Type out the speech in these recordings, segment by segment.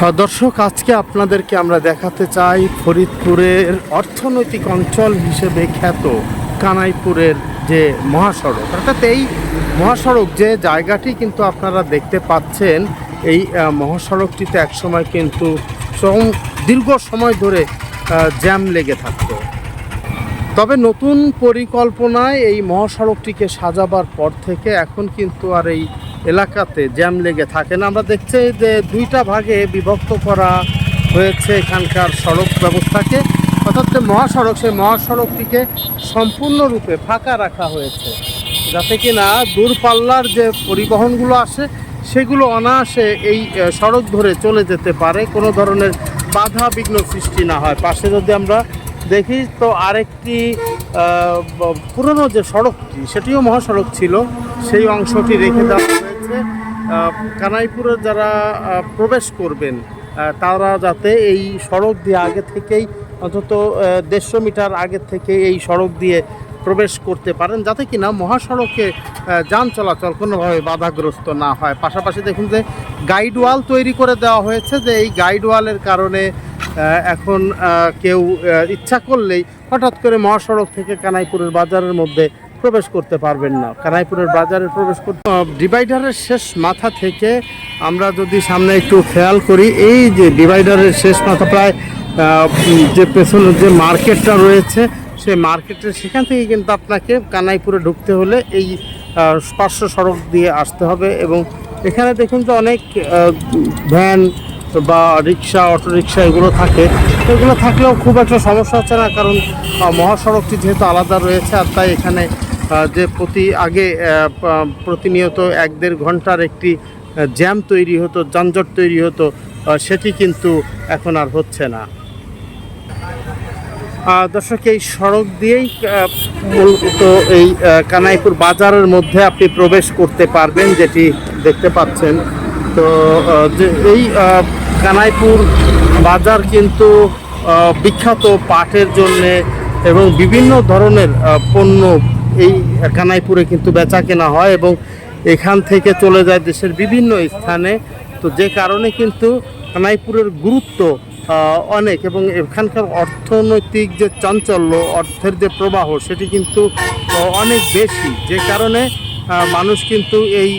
হ্যাঁ, দর্শক আজকে আপনাদেরকে আমরা দেখাতে চাই ফরিদপুরের অর্থনৈতিক অঞ্চল হিসেবে খ্যাত কানাইপুরের যে মহাসড়ক। অর্থাৎ এই মহাসড়ক যে জায়গাটি কিন্তু আপনারা দেখতে পাচ্ছেন এই মহাসড়কটিতে একসময় কিন্তু দীর্ঘ সময় ধরে জ্যাম লেগে থাকতো। তবে নতুন পরিকল্পনায় এই মহাসড়কটিকে সাজাবার পর থেকে এখন কিন্তু আর এই এলাকাতে জ্যাম লেগে থাকে না। আমরা দেখছি যে দুইটা ভাগে বিভক্ত করা হয়েছে এখানকার সড়ক ব্যবস্থাকে। অর্থাৎ যে মহাসড়ক, সেই মহাসড়কটিকে সম্পূর্ণরূপে ফাঁকা রাখা হয়েছে। যাতে কি না দূরপাল্লার যে পরিবহনগুলো আসে, সেগুলো অনায়াসে এই সড়ক ধরে চলে যেতে পারে। কোনো ধরনের বাধা বিঘ্ন সৃষ্টি না হয়। পাশে যদি আমরা দেখি, তো আরেকটি পুরনো যে সড়কটি, সেটিও মহাসড়ক ছিল। সেই অংশটি রেখে দেওয়া আহ, কানাইপুরে যারা প্রবেশ করবেন তারা যাতে এই সড়ক দিয়ে আগে থেকেই অন্তত দেড়শো মিটার আগে থেকে এই সড়ক দিয়ে প্রবেশ করতে পারেন যাতে কিনা মহাসড়কে যান চলাচল কোনোভাবে বাধাগ্রস্ত না হয়। পাশাপাশি দেখুন যে গাইড ওয়াল তৈরি করে দেওয়া হয়েছে যে এই গাইড ওয়ালের কারণে এখন কেউ ইচ্ছা করলেই হঠাৎ করে মহাসড়ক থেকে কানাইপুরের বাজারের মধ্যে প্রবেশ করতে পারবেন না। কানাইপুরের বাজারে প্রবেশ করতে ডিভাইডারের শেষ মাথা থেকে আমরা যদি সামনে একটু খেয়াল করি এই যে ডিভাইডারের শেষ মাথা প্রায় যে পেছনের যে মার্কেটটা রয়েছে সেই মার্কেটের সেখান থেকে কিন্তু আপনাকে কানাইপুরে ঢুকতে হলে এই আহ, পার্শ্ব সড়ক দিয়ে আসতে হবে এবং এখানে দেখুন যে অনেক ভ্যান বা রিক্সা অটো রিক্সা এগুলো থাকে। এগুলো থাকলেও খুব একটা সমস্যা হচ্ছে না কারণ মহাসড়কটি যেহেতু আলাদা রয়েছে আর তাই এখানে যে প্রতি আগে প্রতিনিয়ত এক দেড় ঘণ্টার একটি জ্যাম তৈরি হতো, যানজট তৈরি হতো সেটি কিন্তু এখন আর হচ্ছে না। দর্শক, এই সড়ক দিয়েই মূলত এই কানাইপুর বাজারের মধ্যে আপনি প্রবেশ করতে পারবেন, যেটি দেখতে পাচ্ছেন। তো এই কানাইপুর বাজার কিন্তু বিখ্যাত পাটের জন্যে এবং বিভিন্ন ধরনের পণ্য এই কানাইপুরে কিন্তু বেচা কেনা হয় এবং এখান থেকে চলে যায় দেশের বিভিন্ন স্থানে। তো যে কারণে কিন্তু কানাইপুরের গুরুত্ব অনেক এবং এখানকার অর্থনৈতিক যে চাঞ্চল্য, অর্থের যে প্রবাহ, সেটি কিন্তু অনেক বেশি। যে কারণে মানুষ কিন্তু এই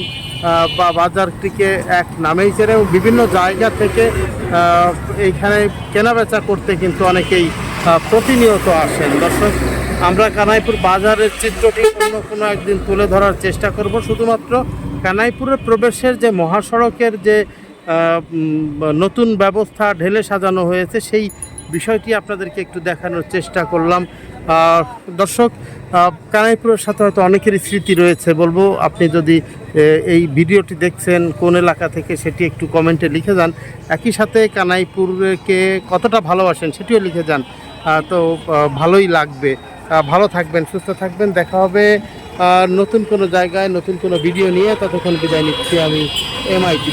বাজারটিকে এক নামেই ছেড়ে এবং বিভিন্ন জায়গা থেকে এইখানে কেনাবেচা করতে কিন্তু অনেকেই প্রতিনিয়ত আসেন। দর্শক আমরা কানাইপুর বাজারের চিত্রটি অন্য কোনো একদিন তুলে ধরার চেষ্টা করব। শুধুমাত্র কানাইপুরের প্রবেশের যে মহাসড়কের যে নতুন ব্যবস্থা ঢেলে সাজানো হয়েছে, সেই বিষয়টি আপনাদেরকে একটু দেখানোর চেষ্টা করলাম। দর্শক কানাইপুরের সাথে হয়তো অনেকেরই স্মৃতি রয়েছে, বলব আপনি যদি এই ভিডিওটি দেখছেন, কোন এলাকা থেকে সেটি একটু কমেন্টে লিখে যান। একই সাথে কানাইপুরকে কতটা ভালোবাসেন সেটিও লিখে যান। তো ভালোই লাগবে। ভালো থাকবেন, সুস্থ থাকবেন। দেখা হবে নতুন কোনো জায়গায়, নতুন কোনো ভিডিও নিয়ে। ততক্ষণ বিদায় নিচ্ছি আমি এমআইটি